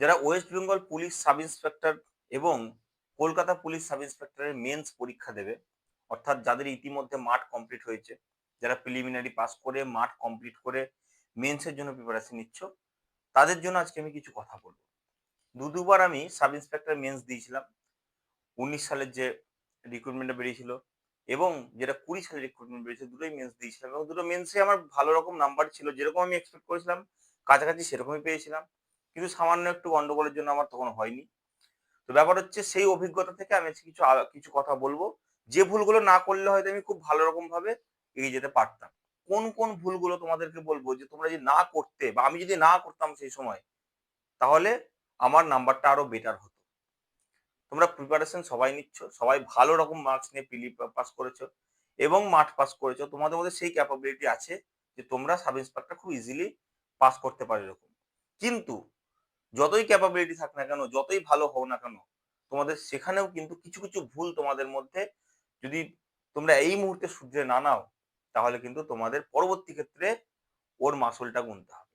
যারা west Bengal police sub inspector এবং Kolkata police sub ইন্সপেক্টরের মেন্স পরীক্ষা দেবে, অর্থাৎ যাদের ইতিমধ্যে মাঠ কমপ্লিট হয়েছে, যারা প্রিলিমিনারি পাস করে মাঠ কমপ্লিট করে মেন্সের জন্য প্রিপারেশন নিচ্ছ, তাদের জন্য আজকে আমি কিছু কথা বলব। দু দুবার আমি সাব ইন্সপেক্টর মেন্স দিয়েছিলাম, উনিশ সালের যে রিক্রুটমেন্টটা বেরিয়েছিল এবং যেটা কুড়ি সালের রিক্রুটমেন্ট বেরিয়েছিল দুটোই মেন্স দিয়েছিলাম এবং দুটো মেন্সে আমার ভালো রকম নাম্বার ছিল, যেরকম আমি এক্সপেক্ট করেছিলাম, কাছাকাছি সেরকমই পেয়েছিলাম। কিন্তু সামান্য একটু গন্ডগোলের জন্য আমার তখন হয়নি। তো ব্যাপার হচ্ছে সেই অভিজ্ঞতা থেকে আমি কিছু কিছু কথা বলব। যে ভুলগুলো না করলে হয়তো আমি খুব ভালো রকম ভাবে এগিয়ে যেতে পারতাম। কোন কোন ভুলগুলো তোমাদেরকে বলব যে তোমরা যদি না করতে বা আমি যদি না করতাম সেই সময়, তাহলে আমার নাম্বারটা আরও বেটার হতো। তোমরা প্রিপারেশন সবাই নিচ্ছ, সবাই ভালো রকম মার্কস নিয়ে পিলি পাস করেছ এবং মাঠ পাস করেছ, তোমাদের মধ্যে সেই ক্যাপাবিলিটি আছে যে তোমরা সাব ইন্সপেক্টর খুব ইজিলি পাস করতে পারো এরকম। কিন্তু যতই ক্যাপাবিলিটি থাক না কেন, যতই ভালো হও না কেন, তোমাদের সেখানেও কিন্তু কিছু কিছু ভুল তোমাদের মধ্যে যদি তোমরা এই মুহূর্তে শুধরে না নাও, তাহলে কিন্তু তোমাদের পরবর্তী ক্ষেত্রে ওর মাসুলটা গুনতে হবে।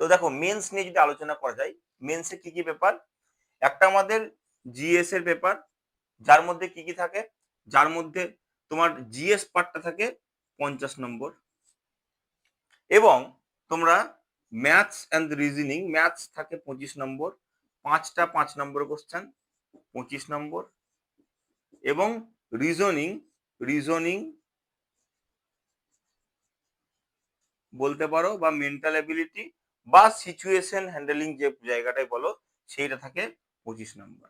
তো দেখো মেন্স নিয়ে যদি আলোচনা করা যায় মেন্সে কি কি পেপার একটা আমাদের জিএস এর পেপার যার মধ্যে কি কি থাকে? যার মধ্যে তোমার জিএস পার্টটা থাকে পঞ্চাশ নম্বর। এবং তোমরা ম্যাথস অ্যান্ড রিজনিং, ম্যাথস থাকে পঁচিশ নম্বর, পাঁচটা পাঁচ নম্বর কোশ্চেন পঁচিশ নম্বর, এবং রিজনিং রিজনিং বলতে পারো বা মেন্টাল এবিলিটি বা সিচুয়েশন হ্যান্ডেলিং যে জায়গাটায় বলো, সেইটা থাকে পঁচিশ নম্বর।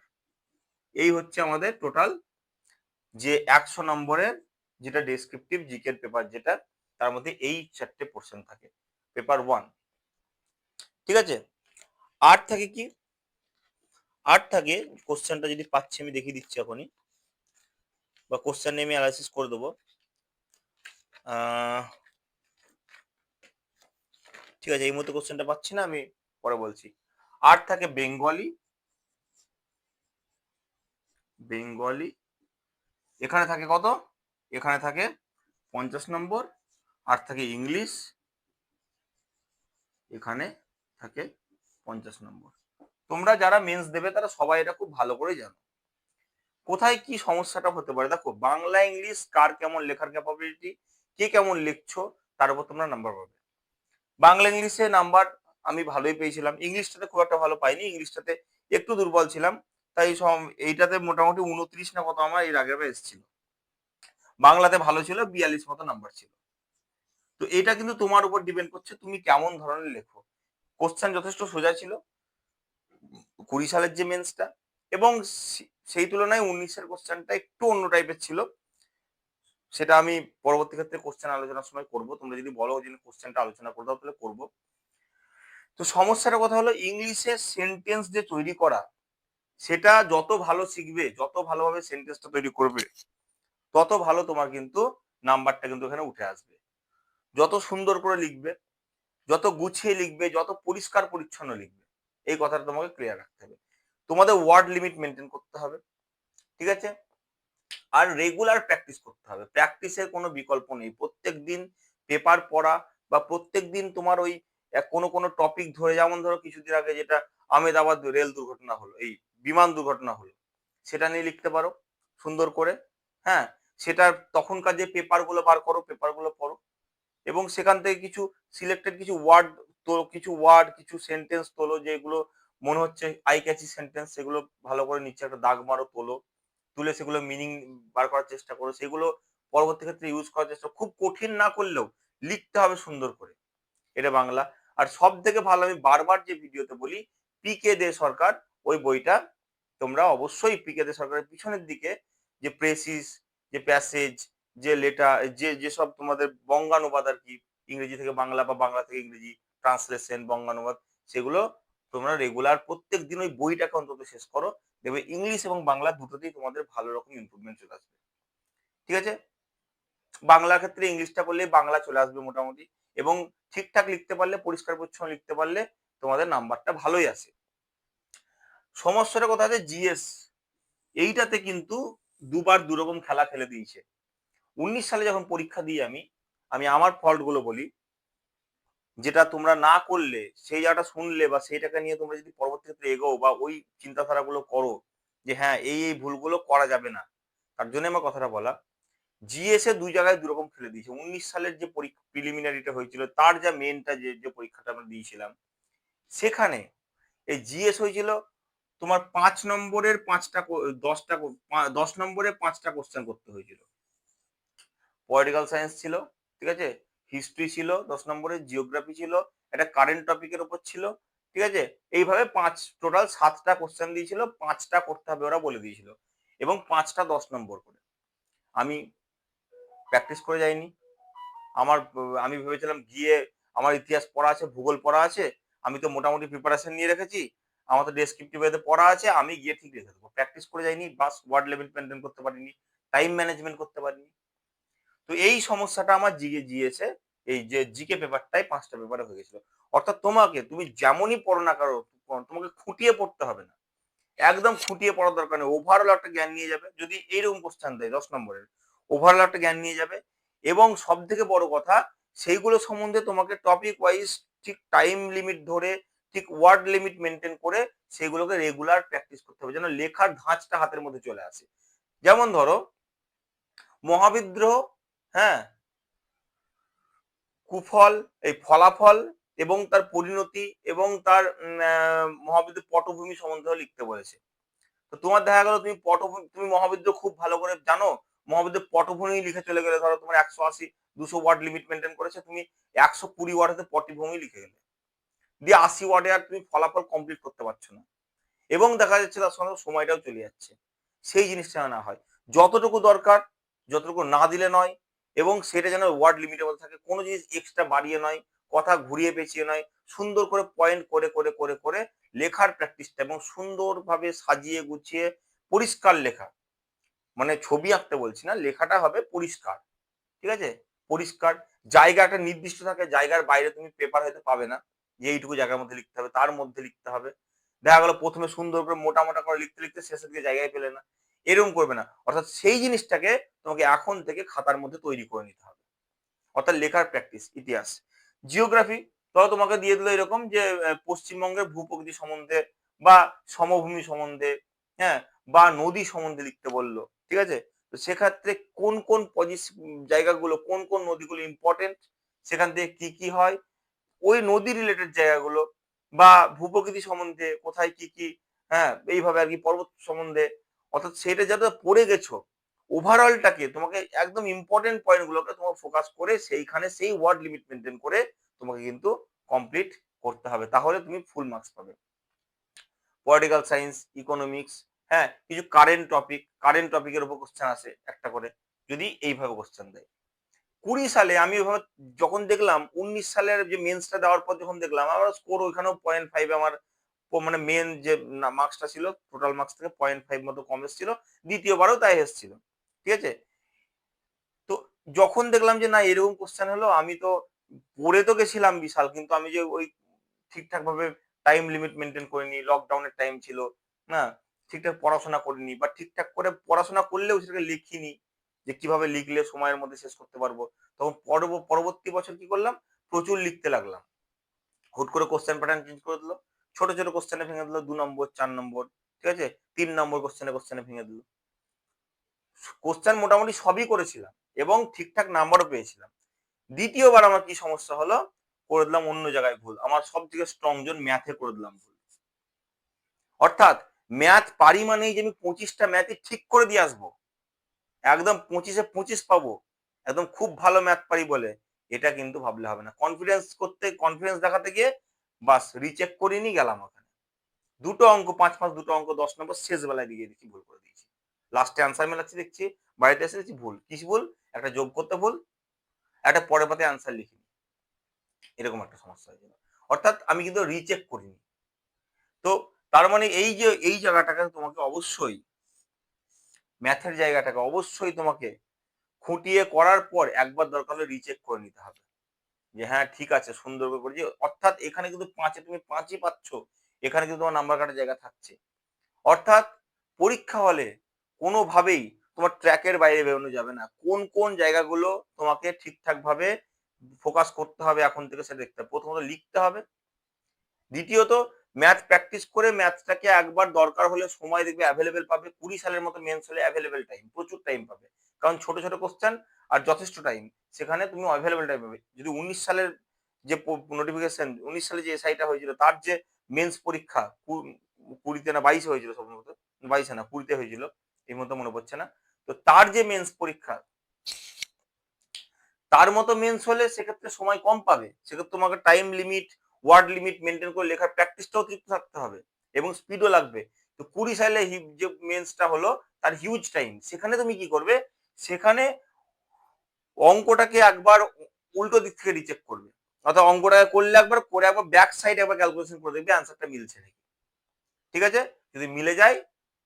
এই হচ্ছে আমাদের টোটাল যে একশো নম্বরের যেটা ডেসক্রিপটিভ জিকের পেপার যেটা, তার মধ্যে এই চারটে পোর্শন থাকে। পেপার ওয়ান ঠিক আছে? আর্ট থাকে কি? আর্ট থাকে কোশ্চেনটা যদি পাচ্ছি আমি দেখিয়ে দিচ্ছি এখনই। বা কোশ্চেন নিয়ে আমি অ্যানালাইসিস করে দেবো। ঠিক আছে, এই মুহূর্তে কোশ্চেনটা পাচ্ছি না, আমি পরে বলছি। আর্ট থাকে বেঙ্গলি। বেঙ্গলি। এখানে থাকে কত? এখানে থাকে পঞ্চাশ নম্বর। আর থাকে ইংলিশ। এখানে থাকে পঞ্চাশ নম্বর। তোমরা যারা মেন্স দেবে, তারা সবাই এটা খুব ভালো করে জানো। কোথায় কি সমস্যাটা হতে পারে? দেখো, বাংলা, ইংলিশ, কার কেমন লেখার ক্যাপাবিলিটি কে কেমন লিখছো, তার উপর তোমরা নাম্বার পাবে। বাংলা, ইংলিশে নাম্বার আমি ভালোই পেয়েছিলাম। ইংলিশটাতে খুব একটা ভালো পাইনি, ইংলিশটাতে একটু দুর্বল ছিলাম। তাই এইটাতে মোটামুটি উনত্রিশ না কত আমার এর আগে এসেছিল। বাংলাতে ভালো ছিল, বিয়াল্লিশ মতো নাম্বার ছিল। তো এটা কিন্তু তোমার উপর ডিপেন্ড করছে, তুমি কেমন ধরনের লেখো। কোশ্চেন যথেষ্ট সোজা ছিল। কুড়ি সালের যে মেন্সটা এবং সেই তুলনায় উনিশের কোশ্চেনটা একটু অন্য টাইপের ছিল। সেটা আমি পরবর্তী ক্ষেত্রে কোশ্চেন আলোচনার সময় করব। তোমরা যদি বলো যে কোশ্চেনটা আলোচনা করে দাও তাহলে করব। তো সমস্যাটা কথা হলো ইংলিশে সেন্টেন্স যে তৈরি করা, সেটা যত ভালো শিখবে, যত ভালোভাবে সেন্টেন্সটা তৈরি করবে, তত ভালো তোমার কিন্তু নাম্বারটা কিন্তু এখানে উঠে আসবে। যত সুন্দর করে লিখবে যত গুছিয়ে লিখবে, যত পরিষ্কার পরিচ্ছন্ন লিখবে, এই কথাটা তোমাকে ক্লিয়ার রাখতে হবে। তোমাদের ওয়ার্ড লিমিট মেনটেন করতে হবে, ঠিক আছে? আর রেগুলার প্র্যাকটিস করতে হবে। প্র্যাকটিসের কোনো বিকল্প নেই। প্রত্যেক দিন পেপার পড়া বা প্রত্যেক দিন তোমার ওই কোনো কোনো টপিক ধরে, যেমন ধরো কিছুদিন আগে যেটা আমেদাবাদ রেল দুর্ঘটনা হলো, এই বিমান দুর্ঘটনা হলো, সেটা নিয়ে লিখতে পারো, সুন্দর করে হ্যাঁ? সেটার তখনকার যে পেপারগুলো বার করো পেপারগুলো পড়ো। এবং সেখান থেকে কিছু সিলেক্টেড কিছু ওয়ার্ড তো, কিছু ওয়ার্ড কিছু সেন্টেন্স তোলো, যেগুলো মনে হচ্ছে আই ক্যাচি সেন্টেন্স সেগুলো ভালো করে নিচে একটা দাগ মারো, তোলো, তুলে সেগুলো মিনিং বার করার চেষ্টা করো, সেগুলো পরবর্তী ক্ষেত্রে ইউজ করার চেষ্টা খুব কঠিন না করলেও লিখতে হবে সুন্দর করে। এটা বাংলা। আর সব থেকে ভালো আমি বারবার যে ভিডিওতে বলি পিকে দে সরকার, ওই বইটা তোমরা অবশ্যই পিকে দে সরকারের পিছনের দিকে যে প্রেসিস যে প্যাসেজ যে লেটার যে যেসব তোমাদের বঙ্গানুবাদ আর কি, ইংরেজি থেকে বাংলা বা বাংলা থেকে ইংরেজি ট্রান্সলেশন বঙ্গানুবাদ, সেগুলো তোমরা রেগুলার প্রত্যেক দিন ওই বইটাকে অন্তত শেষ করো, দেখবে ইংলিশ এবং বাংলা দুটোতেই তোমাদের ভালো রকম ইমপ্রুভমেন্ট চলে আসবে। ঠিক আছে? বাংলার ক্ষেত্রে ইংলিশটা করলে বাংলা চলে আসবে মোটামুটি, এবং ঠিকঠাক লিখতে পারলে, পরিষ্কার পরিচ্ছন্ন লিখতে পারলে তোমাদের নাম্বারটা ভালোই আসে। সমস্যাটা কোথায় আছে? জিএস এইটাতে কিন্তু দুবার দুরকম খেলা খেলে দিয়েছে। উনিশ সালে যখন পরীক্ষা দিই আমি আমি আমার ফল্টগুলো বলি। যেটা তোমরা না করলে, সেই জায়গাটা শুনলে বা সেইটাকে নিয়ে তোমরা যদি পরবর্তী ক্ষেত্রে এগোও বা ওই চিন্তাধারাগুলো করো যে হ্যাঁ এই এই ভুলগুলো করা যাবে না। তার জন্য আমার কথাটা বলা। জিএস এ দুই জায়গায় দুরকম ফেলে দিয়েছে। উনিশ সালের যে পরীক্ষা প্রিলিমিনারিটা হয়েছিল, তার যা মেনটা যে যে পরীক্ষাটা আমরা দিয়েছিলাম, সেখানে এই জিএস হয়েছিল তোমার পাঁচ নম্বরের পাঁচটা দশটা দশ নম্বরে পাঁচটা কোশ্চেন করতে হয়েছিল। পলিটিক্যাল সায়েন্স ছিল, ঠিক আছে? হিস্ট্রি ছিল, দশ নম্বরে জিওগ্রাফি ছিল, একটা কারেন্ট টপিকের উপর ছিল, ঠিক আছে? এইভাবে পাঁচ টোটাল সাতটা কোশ্চেন দিয়েছিল, পাঁচটা করতে হবে ওরা বলে দিয়েছিল এবং পাঁচটা দশ নম্বর করে। আমি প্র্যাকটিস করে যাইনি। আমার, আমি ভেবেছিলাম গিয়ে আমার ইতিহাস পড়া আছে, ভূগোল পড়া আছে, আমি তো মোটামুটি প্রিপারেশন নিয়ে রেখেছি, আমার তো ডেসক্রিপটিভ এতে পড়া আছে, আমি গিয়ে ঠিক রেখে দেবো। প্র্যাকটিস করে যাইনি, বাস ওয়ার্ড লেভেল মেনটেন করতে পারিনি টাইম ম্যানেজমেন্ট করতে পারিনি। তো এই সমস্যাটা আমার জিগে জিয়েছে এই যে জিকে পেপারটাই পাঁচটা পেপারে হয়ে গেছিল। অর্থাৎ তোমাকে, তুমি যেমনই পড়ো না কারও তোমাকে খুঁটিয়ে পড়তে হবে না। একদম খুঁটিয়ে পড়ার দরকার নেই। ওভারঅল একটা জ্ঞান নিয়ে যাবে। যদি এইরকম কোশ্চেন দেয় দশ নম্বরের ওভারঅল একটা জ্ঞান নিয়ে যাবে। এবং সব থেকে বড় কথা, সেইগুলো সম্বন্ধে তোমাকে টপিক ওয়াইজ ঠিক টাইম লিমিট ধরে, ঠিক ওয়ার্ড লিমিট মেনটেন করে সেগুলোকে রেগুলার প্র্যাকটিস করতে হবে। যেন লেখার ধাঁচটা হাতের মধ্যে চলে আসে। যেমন ধরো, মহাবিদ্রোহ হ্যাঁ? কুফল, এই ফলাফল এবং তার পরিণতি এবং তার মহাবিদ্রোহ পটভূমি সম্বন্ধে লিখতে বলেছে। তো তোমার দেখা গেল তুমি পটভূমি, তুমি মহাবিদ্রোহ খুব ভালো করে জানো মহাবিদ্রোহ পটভূমি লিখে চলে গেলে ধরো তোমার একশো আশি, দুশো ওয়ার্ড লিমিট মেনটেন করেছে, তুমি একশো কুড়ি ওয়ার্ডে পটভূমি লিখে গেলে। দিয়ে আশি ওয়ার্ডে আর তুমি ফলাফল কমপ্লিট করতে পারছ না। এবং দেখা যাচ্ছে তার সঙ্গে সময়টাও চলে যাচ্ছে। সেই জিনিসটা না হয়। যতটুকু দরকার, যতটুকু না দিলে নয় এবং সেটা যেন ওয়ার্ড মধ্যে থাকে। কোনো জিনিস এক্সট্রা বাড়িয়ে নয়, কথা ঘুরিয়ে পেঁচিয়ে নয়, সুন্দর করে পয়েন্ট করে করে করে করে লেখার প্র্যাকটিসটা এবং সুন্দরভাবে সাজিয়ে গুছিয়ে পরিষ্কার লেখা। মানে ছবি আঁকতে বলছি না, লেখাটা হবে পরিষ্কার। ঠিক আছে? পরিষ্কার। জায়গাটা নির্দিষ্ট থাকে, জায়গার বাইরে তুমি পেপার হয়তো পাবে না, যে এইটুকু জায়গার মধ্যে লিখতে হবে, তার মধ্যে লিখতে হবে। দেখা গেলো প্রথমে সুন্দর করে মোটা মোটা করে লিখতে লিখতে শেষের দিকে জায়গায় পেলে না। এরকম করবে না। অর্থাৎ সেই জিনিসটাকে তোমাকে এখন থেকে খাতার মধ্যে তৈরি করে নিতে হবে। অর্থাৎ লেখার প্র্যাকটিস ইতিহাস। জিওগ্রাফি ধরো তোমাকে দিয়ে দিল এরকম যে পশ্চিমবঙ্গের ভূপ্রকৃতি সম্বন্ধে বা সমভূমি সম্বন্ধে হ্যাঁ বা নদী সম্বন্ধে লিখতে বলল, ঠিক আছে? তো সেক্ষেত্রে কোন কোন জায়গাগুলো, কোন কোন নদীগুলো ইম্পর্টেন্ট সেখান থেকে কি কি হয়? ওই নদী রিলেটেড জায়গাগুলো বা ভূপ্রকৃতি সম্বন্ধে কোথায় কি কি হ্যাঁ এইভাবে আর কি পর্বত সম্বন্ধে অর্থাৎ সেটা যাতে পড়ে গেছো ওভারঅলটাকে তোমাকে একদম ইম্পর্টেন্ট পয়েন্টগুলোকে তোমাকে ফোকাস করে সেইখানে সেই ওয়ার্ড লিমিট মেনটেন করে তোমাকে কিন্তু কমপ্লিট করতে হবে। তাহলে তুমি ফুল মার্কস পাবে। পলিটিক্যাল সায়েন্স ইকোনমিক্স হ্যাঁ কিছু কারেন্ট টপিক কারেন্ট টপিকের উপর কোশ্চেন আসে একটা করে, যদি এইভাবে কোশ্চেন দেয়। কুড়ি সালে আমি ওইভাবে যখন দেখলাম, উনিশ সালের যে মেন্সটা দেওয়ার পর যখন দেখলাম, আমার স্কোর ওইখানেও পয়েন্ট ফাইভ আমার মানে মেন যে মার্কসটা ছিল টোটাল মার্কস থেকে পয়েন্ট ফাইভ মতো কম এসেছিল, দ্বিতীয়বারও তাই এসেছিল, ঠিক আছে? তো যখন দেখলাম যে, না, এরকম কোশ্চেন হলো, আমি তো পড়ে তো গেছিলাম বিশাল, কিন্তু আমি যে ওই ঠিকঠাক ভাবে টাইম লিমিট মেনটেন করিনি লকডাউনের টাইম ছিল, না, ঠিকঠাক পড়াশোনা করিনি, বা ঠিকঠাক করে পড়াশোনা করলেও সেটাকে লিখিনি, যে কীভাবে লিখলে সময়ের মধ্যে শেষ করতে পারব, তখন পরব- পরবর্তী বছর কি করলাম? প্রচুর লিখতে লাগলাম। হুট করে কোশ্চেন প্যাটার্ন চেঞ্জ করে দিল ছোট ছোট কোশ্চেনে ভেঙে দিল, দু নম্বর, চার নম্বর, ঠিক আছে? তিন নম্বর কোশ্চেনে কোশ্চেনে ভেঙে দিল। কোশ্চেন মোটামুটি সবই করেছিলাম এবং ঠিকঠাক নাম্বারও পেয়েছিলাম। দ্বিতীয়বার আমার কি সমস্যা হলো? করে দিলাম অন্য জায়গায় ভুল। আমার সব থেকে স্ট্রং জোন ম্যাথে করে দিলাম ভুল। অর্থাৎ ম্যাথ পারি মানেই যে আমি পঁচিশটা ম্যাথই ঠিক করে দিয়ে আসব। একদম পঁচিশে পঁচিশ পাবো। একদম খুব ভালো ম্যাথ পারি বলে। এটা কিন্তু ভাবলে হবে না। কনফিডেন্স করতে কনফিডেন্স দেখাতে গিয়ে বাস রিচেক করিনি, গেলাম ওখানে। দুটো অঙ্ক, পাঁচ পাঁচ দুটো অঙ্ক, দশ নম্বর শেষ বেলায় দিয়ে দিচ্ছি ভুল করে দিয়েছি। লাস্টে অ্যান্সার মেলাচ্ছি, দেখছি, বাড়িতে এসে দেখছি ভুল। কি ভুল? একটা যোগ করতে ভুল, একটা পরের পাতে অ্যান্সার লিখিনি। এরকম একটা সমস্যা হয়েছিল অর্থাৎ আমি কিন্তু রিচেক করিনি। তো তার মানে এই যে, এই জায়গাটাকে তোমাকে অবশ্যই ম্যাথের জায়গাটাকে অবশ্যই তোমাকে খুঁটিয়ে করার পর একবার দরকার হলে রিচেক করে নিতে হবে। যে হ্যাঁ ঠিক আছে, সুন্দর করে করেছি। অর্থাৎ এখানে কিন্তু পাঁচে, তুমি পাঁচই পাচ্ছ। এখানে কিন্তু তোমার নাম্বার কাটার জায়গা থাকছে। অর্থাৎ পরীক্ষা হলে কোনোভাবেই তোমার ট্র্যাকের বাইরে বেরোনো যাবে না। কোন কোন জায়গাগুলো তোমাকে ঠিকঠাক ভাবে ফোকাস করতে হবে এখন থেকে সেটা দেখতে হবে। প্রথমত লিখতে হবে। দ্বিতীয়ত ম্যাথ প্র্যাকটিস করে ম্যাথটাকে একবার দরকার হলে সময় দেখবে অ্যাভেলেবেল পাবে। কুড়ি সালের মতো মেন্স হলে অ্যাভেলেবেল টাইম প্রচুর টাইম পাবে। কারণ ছোট ছোট কোশ্চেন আর যথেষ্ট টাইম সেখানে তুমি অ্যাভেলেবেল টাইম পাবে। যদি উনিশ সালের যে নোটিফিকেশন উনিশ সালে যে এসআইটা হয়েছিল, তার যে মেন্স পরীক্ষা কুড়িতে না বাইশে হয়েছিল সম্ভবত বাইশে না, কুড়িতে হয়েছিল, এই মতো মনে পড়ছে না। তো তার যে মেন্স পরীক্ষা, তার মতো মেন্স হলে সেক্ষেত্রে সময় কম পাবে। সেক্ষেত্রে তোমাকে time limit word limit maintain করে লেখার প্র্যাকটিসটাও ঠিক থাকতে হবে এবং স্পিডও লাগবে। তো কুড়ি সালে যে মেন্সটা হলো, তার হিউজ টাইম সেখানে তুমি কি করবে? সেখানে অঙ্কটাকে একবার উল্টো দিক থেকে রিচেক করবে। অর্থাৎ অঙ্কটাকে করলে একবার করে একবার ব্যাক সাইড একবার ক্যালকুলেশন করে দেখবে অ্যান্সারটা মিলছে নাকি। ঠিক আছে? যদি মিলে যায়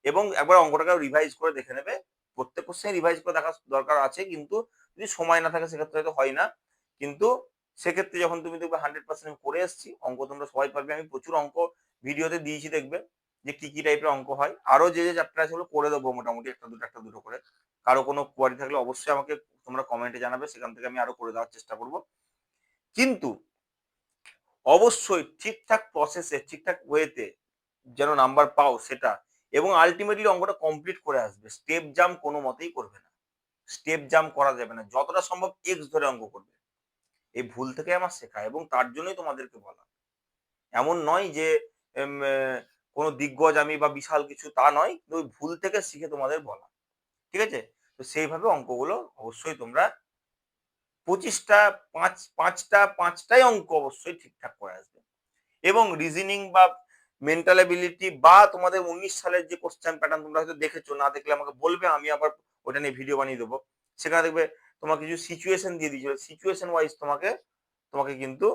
এবং একবার অঙ্কটাকে রিভাইজ করে দেখে নেবে, প্রত্যেক কোশ্চেন রিভাইজ করে দেখার দরকার আছে, কিন্তু যদি সময় না থাকে সেক্ষেত্রে হয়তো হয় না। কিন্তু সেক্ষেত্রে যখন তুমি দেখবে হান্ড্রেড পার্সেন্ট করে এসছি, অঙ্ক তোমরা সবাই পারবে। আমি প্রচুর অঙ্ক ভিডিওতে দিয়েছি দেখবে যে কি কি টাইপের অঙ্ক হয়। আরও যে যে চ্যাপ্টার আছে ওগুলো করে দেবো মোটামুটি একটা দুটো একটা দুটো করে। কারও কোনো কোয়ারি থাকলে অবশ্যই আমাকে তোমরা কমেন্টে জানাবে, সেখান থেকে আমি আরও করে দেওয়ার চেষ্টা করব। কিন্তু অবশ্যই ঠিকঠাক প্রসেসে ঠিকঠাক ওয়েতে যেন নাম্বার পাও সেটা, এবং আলটিমেটলি অঙ্কটা কমপ্লিট করে আসবে। স্টেপ জাম কোনো মতেই করবে না। স্টেপ জাম করা যাবে না। যতটা সম্ভব এক্স ধরে অঙ্ক করবে। এই ভুল থেকে আমার শেখা, এবং তার জন্যই তোমাদেরকে বলা। এমন নয় যে কোনো দিগ্গজ আমি বা বিশাল কিছু তা নয় ওই ভুল থেকে শিখে তোমাদের বলা। ঠিক আছে? তো সেইভাবে অঙ্কগুলো অবশ্যই তোমরা পঁচিশটা, পাঁচ, পাঁচটা, পাঁচটাই অঙ্ক অবশ্যই ঠিকঠাক করে আসবে। এবং রিজনিং বা মেন্টাল এবিলিটি বা তোমাদের উনিশ সালের যে কোশ্চেন প্যাটার্ন তোমরা হয়তো দেখেছ, না দেখলে আমাকে বলবে, আমি আবার ওটা নিয়ে ভিডিও বানিয়ে দেবো। সেখানে দেখবে তোমাকে কিছু সিচুয়েশন দিয়ে দিয়েছিল। সিচুয়েশন ওয়াইজ তোমাকে তোমাকে কিন্তু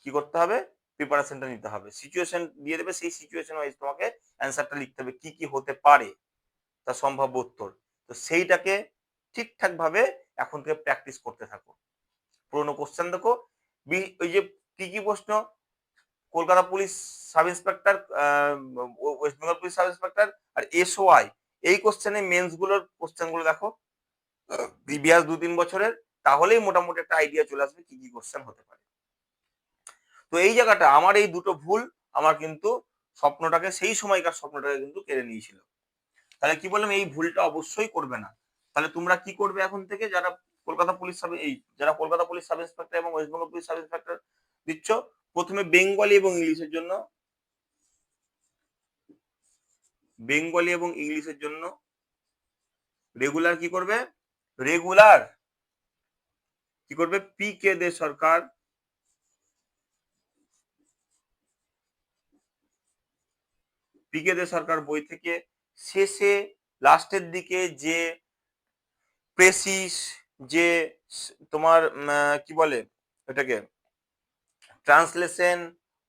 কি করতে হবে? প্রিপারেশনটা নিতে হবে। সিচুয়েশন দিয়ে দেবে, সেই সিচুয়েশন ওয়াইজ তোমাকে অ্যান্সারটা লিখতে হবে, কি কি হতে পারে? তার সম্ভাব্য উত্তর। তো সেইটাকে ঠিকঠাক ভাবে এখন থেকে প্র্যাকটিস করতে থাকো। পুরোনো কোশ্চেন দেখো। ওই যে কি কি প্রশ্ন? Kolkata police sub inspector west Bengal police sub inspector আর এসওআই এই কোশ্চেনে মেন্সগুলোর কোশ্চেনগুলো দেখো। প্রিভিয়াস দু, তিন বছরের, তাহলেই মোটামুটি একটা আইডিয়া চলে আসবে কি কি কোশ্চেন হতে পারে। তো এই জায়গাটা, আমার এই দুটো ভুল, আমার কিন্তু স্বপ্নটাকে, সেই সময়কার স্বপ্নটাকে কিন্তু কেড়ে নিয়েছিল। তাহলে কি বললাম, এই ভুলটা অবশ্যই করবে না। তাহলে তোমরা কি করবে এখন থেকে? যারা কলকাতা পুলিশ সাব, এই যারা কলকাতা পুলিশ সাব ইন্সপেক্টর এবং west Bengal police sub inspector দিচ্ছ, প্রথমে বেঙ্গলি এবং ইংলিশের জন্য, বেঙ্গলি এবং ইংলিশের জন্য রেগুলার কি করবে? রেগুলার কি করবে? পি কে দে সরকার পি কে দে সরকার বই থেকে শেষে লাস্টের দিকে যে প্রেসিস, যে তোমার কি বলে এটাকে ট্রান্সলেশন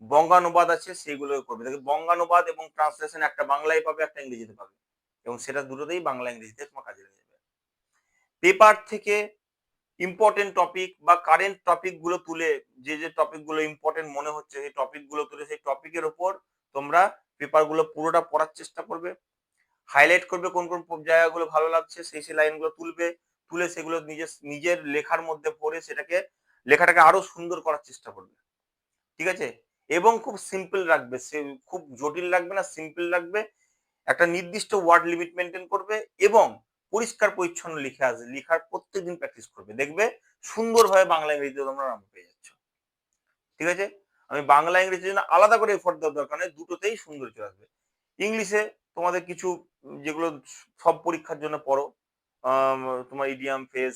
বঙ্গানুবাদ আছে সেগুলো করবে। দেখবে বঙ্গানুবাদ এবং ট্রান্সলেশন একটা বাংলায় পাবে, একটা ইংরেজিতে পাবে। এবং সেটা দুটোতেই বাংলা, ইংরেজিতে তোমার কাজে লেগে যাবে। পেপার থেকে ইম্পর্টেন্ট টপিক বা কারেন্ট টপিকগুলো তুলে, যে যে টপিকগুলো ইম্পর্টেন্ট মনে হচ্ছে, সেই টপিকগুলো তুলে সেই টপিকের ওপর তোমরা পেপারগুলো পুরোটা পড়ার চেষ্টা করবে। হাইলাইট করবে কোন কোন জায়গাগুলো ভালো লাগছে, সেই সেই লাইনগুলো তুলবে, তুলে সেগুলো নিজের নিজের লেখার মধ্যে পড়ে সেটাকে, লেখাটাকে আরও সুন্দর করার চেষ্টা করবে। ঠিক আছে? এবং খুব সিম্পল রাখবে, সে খুব জটিল রাখবে না সিম্পল রাখবে একটা নির্দিষ্ট ওয়ার্ড লিমিট মেনটেন করবে এবং পরিষ্কার পরিচ্ছন্ন লিখে আসবে লেখার প্রত্যেকদিন প্র্যাকটিস করবে। দেখবে সুন্দরভাবে বাংলা ইংরেজিতে তোমরা নাম পেয়ে যাচ্ছ। ঠিক আছে? আমি বাংলা ইংরেজির জন্য আলাদা করে এফোর্ট দেওয়ার দরকার নেই, দুটোতেই সুন্দর চলে আসবে। ইংলিশে তোমাদের কিছু, যেগুলো সব পরীক্ষার জন্য পড়ো। তোমার ইডিয়াম ফেস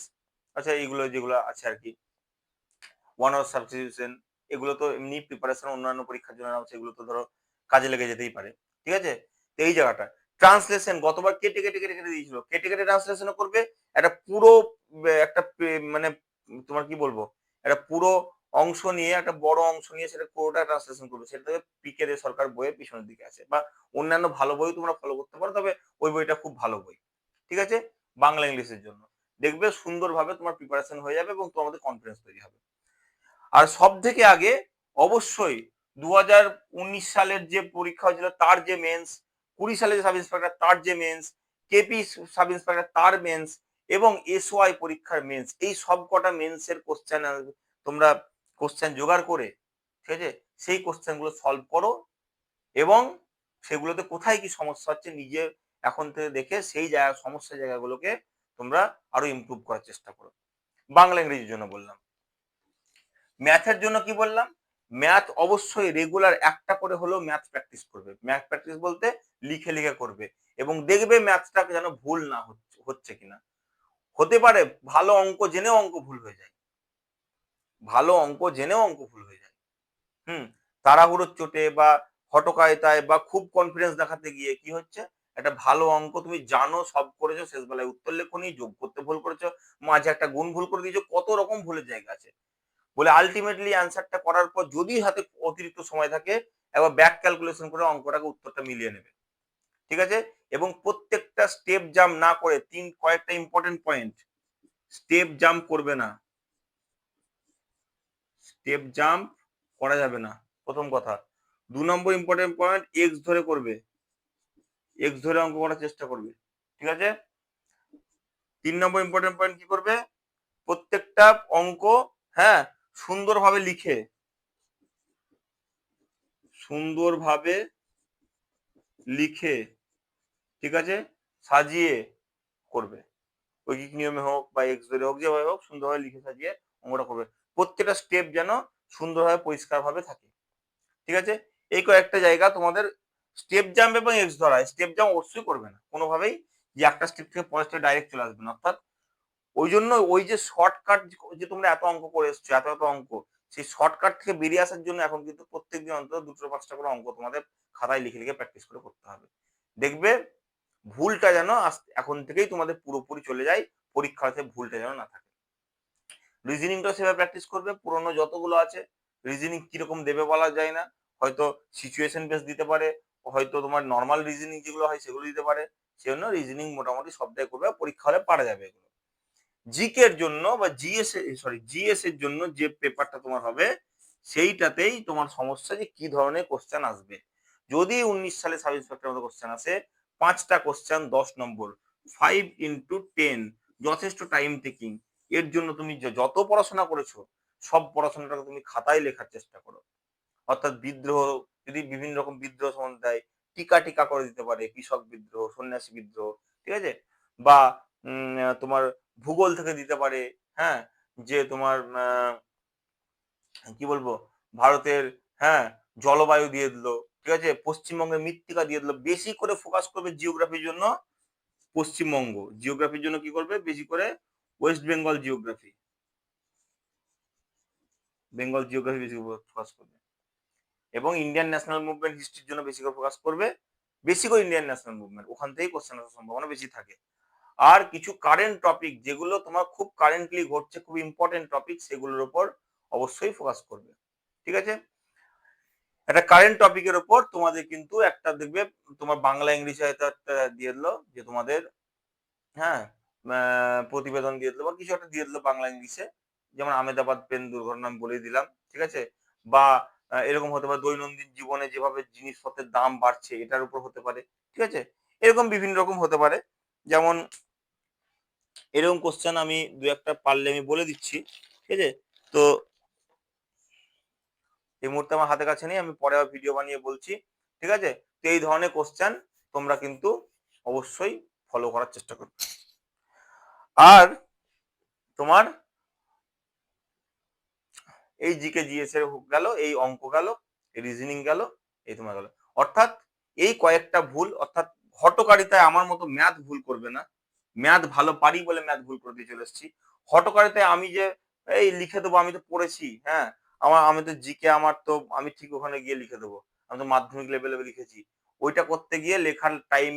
আচ্ছা এইগুলো যেগুলো আছে আর কি। ওয়ান অফ সাবস্টিটিউশন এগুলো তো এমনি প্রিপারেশন অন্যান্য পরীক্ষার জন্য নাম সেগুলো তো ধরো কাজে লেগে যেতেই পারে। ঠিক আছে? তো এই জায়গাটা। ট্রান্সলেশন গতবার কেটে কেটে কেটে কেটে দিয়েছিল। কেটে কেটে ট্রান্সলেশন করবে। একটা পুরো, একটা মানে তোমার কি বলব? একটা পুরো অংশ নিয়ে, একটা বড় অংশ নিয়ে সেটা পুরোটা ট্রান্সলেশন করবে। সেটা পিকে দে সরকার বইয়ের পিছনের দিকে আছে বা অন্যান্য ভালো বই তোমরা ফলো করতে পারো, তবে ওই বইটা খুব ভালো বই। ঠিক আছে? বাংলা ইংলিশের জন্য। দেখবে সুন্দরভাবে তোমার প্রিপারেশন হয়ে যাবে এবং তোমাদের কনফিডেন্স তৈরি হবে। আর সব থেকে আগে অবশ্যই দু হাজার উনিশ সালের যে পরীক্ষা হয়েছিল, তার যে মেন্স কুড়ি সালের যে সাব ইন্সপেক্টর তার যে মেন্স কেপি সাব ইন্সপেক্টর তার মেন্স এবং এসওআই পরীক্ষার মেন্স এই সব কটা মেন্সের কোশ্চেন তোমরা কোশ্চেন জোগাড় করে, ঠিক আছে? সেই কোশ্চেনগুলো সলভ করো এবং সেগুলোতে কোথায় কি সমস্যা হচ্ছে নিজে এখন থেকে দেখে সেই জায়গা, সমস্যা জায়গাগুলোকে তোমরা আরও ইমপ্রুভ করার চেষ্টা করো। বাংলা ইংরেজির জন্য বললাম। ম্যাথের জন্য কি বললাম? ম্যাথ অবশ্যই রেগুলার একটা করে হলেও ম্যাথ প্র্যাকটিস করবে। ম্যাথ প্র্যাকটিস বলতে লিখে লিখে করবে এবং দেখবে ম্যাথটাকে যেন ভুল না হচ্ছে হচ্ছে কিনা। হতে পারে ভালো অঙ্ক, জেনেও অঙ্ক ভুল হয়ে যায়। ভালো অঙ্ক জেনেও অঙ্ক ভুল হয়ে যায়। হুম? তাড়াহুড়োর চোটে বা হটকায়তায় বা খুব কনফিডেন্স দেখাতে গিয়ে কি হচ্ছে? একটা ভালো অঙ্ক তুমি জানো, সব করেছ শেষ বেলায় উত্তর লেখনি যোগ করতে ভুল করেছ, মাঝে একটা গুণ ভুল করে দিয়েছ, কত রকম ভুলের জায়গা আছে। বলে আলটিমেটলি অ্যান্সারটা করার পর যদি হাতে অতিরিক্ত সময় থাকে, একবার ব্যাক ক্যালকুলেশন করে অঙ্কটাকে উত্তরটা মিলিয়ে নেবে। ঠিক আছে? এবং প্রত্যেকটা স্টেপ জাম্প না করে তিন, কয়েকটা ইম্পর্টেন্ট পয়েন্ট স্টেপ জাম্প করবে না। স্টেপ জাম্প করা যাবে না। প্রথম কথা। দু নম্বর ইম্পর্টেন্ট পয়েন্ট এক্স ধরে করবে। এক্স ধরে অঙ্ক করার চেষ্টা করবে। ঠিক আছে? তিন নম্বর ইম্পর্টেন্ট পয়েন্ট কি করবে? প্রত্যেকটা অঙ্ক হ্যাঁ সুন্দরভাবে লিখে। সুন্দরভাবে লিখে, ঠিক আছে? সাজিয়ে করবে। ঐকিক নিয়মে হোক বা এক্স ধরে হোক, যেভাবে হোক, সুন্দরভাবে লিখে সাজিয়ে অঙ্কটা করবে। প্রত্যেকটা স্টেপ যেন সুন্দরভাবে, পরিষ্কারভাবে থাকে। ঠিক আছে? এই কয়েকটা জায়গা তোমাদের স্টেপ জাম্প এবং এক্স ধরা স্টেপ জাম্প অবশ্যই করবে না। কোনোভাবেই যে একটা স্টেপ থেকে পরের স্টেপ ডাইরেক্ট চলে আসবে না। অর্থাৎ ওই জন্য ওই যে শর্টকাট যে তোমরা এত অঙ্ক করে এসছো, এত এত অঙ্ক, সেই শর্টকাট থেকে বেরিয়ে আসার জন্য এখন কিন্তু প্রত্যেকদিন অন্তত দুটো পাঁচটা করে অঙ্ক তোমাদের খাতায় লিখে লিখে প্র্যাকটিস করে করতে হবে। দেখবে ভুলটা যেন এখন থেকেই তোমাদের পুরোপুরি চলে যায় পরীক্ষাতে ভুলটা যেন না থাকে। রিজনিংটা সেভাবে প্র্যাকটিস করবে। পুরোনো যতগুলো আছে রিজনিং কীরকম দেবে বলা যায় না। হয়তো সিচুয়েশন বেস দিতে পারে, হয়তো তোমার নর্মাল রিজনিং যেগুলো হয় সেগুলো দিতে পারে। সেজন্য রিজনিং মোটামুটি সবটাই করবে পরীক্ষা হলে পারা যাবে এগুলো। এর জন্য বা জিএস সরি জিএস এর জন্য যে পেপারটা তোমার হবে, সেইটাতেই তোমার সমস্যা যে কি ধরনের কোশ্চেন আসবে। যদি উনিশ সালে সাব ইন্সপেক্টর মতো কোশ্চেন আসে, পাঁচটা কোশ্চেন দশ নম্বর ফাইভ ইন্টু টেন যথেষ্ট টাইম টেকিং এর জন্য তুমি যত পড়াশোনা করেছ, সব পড়াশোনাটাকে তুমি খাতায় লেখার চেষ্টা করো। অর্থাৎ বিদ্রোহ, যদি বিভিন্ন রকম বিদ্রোহ সম্বন্ধে দেয়, টিকা টিকা করে দিতে পারে, কৃষক বিদ্রোহ, সন্ন্যাসী বিদ্রোহ, ঠিক আছে? বা তোমার ভূগোল থেকে দিতে পারে হ্যাঁ? যে তোমার কি বলব? ভারতের হ্যাঁ? জলবায়ু দিয়ে দিল, ঠিক আছে? পশ্চিমবঙ্গের মৃত্তিকা দিয়ে দিল, বেশি করে ফোকাস করবে জিওগ্রাফির জন্য পশ্চিমবঙ্গ। জিওগ্রাফির জন্য কি করবে? বেশি করে west Bengal geography Bengal geography বেশি ফোকাস করবে। এবং ইন্ডিয়ান ন্যাশনাল মুভমেন্ট হিস্ট্রির জন্য বেশি করে ফোকাস করবে। বেশি করে ইন্ডিয়ান ন্যাশনাল মুভমেন্ট ওখান থেকেই কোশ্চেন আসার সম্ভাবনা বেশি থাকে। আর কিছু কারেন্ট টপিক যেগুলো তোমার খুব কারেন্টলি ঘটছে, খুব ইম্পর্টেন্ট টপিক সেগুলোর উপর অবশ্যই ফোকাস করবে। ঠিক আছে? একটা কারেন্ট টপিকের উপর তোমাদের কিন্তু একটা দেখবে, তোমার বাংলা ইংলিশ হয়তো একটা দিয়ে দিলো যে তোমাদের হ্যাঁ প্রতিবেদন দিয়ে দিলো বা কিছু একটা দিয়ে দিলো বাংলা ইংলিশে যেমন আমেদাবাদ পেন দুর্ঘটনা বলে দিলাম, ঠিক আছে? বা এরকম হতে পারে দৈনন্দিন জীবনে যেভাবে জিনিসপত্রের দাম বাড়ছে এটার উপর হতে পারে, ঠিক আছে? এরকম বিভিন্ন রকম হতে পারে। যেমন এরকম কোশ্চেন আমি দু একটা পারলে আমি বলে দিচ্ছি, ঠিক আছে? তো এই মুহূর্তে আমার হাতে কাছে নেই, আমি পরে ভিডিও বানিয়ে বলছি, ঠিক আছে? তো এই ধরনের কোশ্চেন তোমরা কিন্তু অবশ্যই ফলো করার চেষ্টা করবে। আর তোমার এই জিকে জিএস এর গেল, এই অঙ্ক গেল রিজনিং গেল, এই তোমার গেল। অর্থাৎ এই কয়েকটা ভুল, অর্থাৎ হটকারিতায় আমার মতো ম্যাথ ভুল করবে না। ম্যাথ ভালো পারি বলে ম্যাথ ভুল করে দিয়ে চলে এসেছি। হটকারিতায় আমি যে, এই লিখে দেবো, আমি তো পড়েছি হ্যাঁ? আমার, আমি তো জিকে আমার তো, আমি ঠিক ওখানে গিয়ে লিখে দেবো। আমি তো মাধ্যমিক লেভেলে লিখেছি। ওইটা করতে গিয়ে লেখার টাইম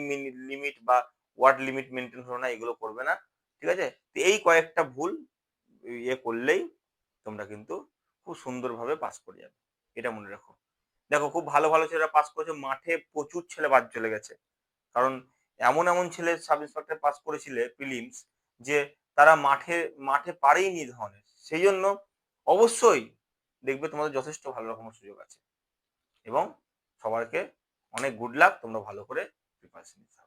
লিমিট বা ওয়ার্ড লিমিট মেনটেন হলো না, এগুলো করবে না। ঠিক আছে? এই কয়েকটা ভুল ইয়ে করলেই তোমরা কিন্তু খুব সুন্দরভাবে পাস করে যাবে। এটা মনে রাখো। দেখো, খুব ভালো ভালো ছেলেরা পাস করেছে। মাঠে প্রচুর ছেলে বাদ চলে গেছে। কারণ এমন এমন ছেলে সাব ইন্সপেক্টর পাস করেছিলে প্রিলিমস যে তারা মাঠে মাঠে পারেইনি ধরনের। সেই জন্য অবশ্যই দেখবে তোমাদের যথেষ্ট ভালো রকমের সুযোগ আছে। এবং সবারকে অনেক গুড লাক তোমরা ভালো করে প্রিপারেশন নিতে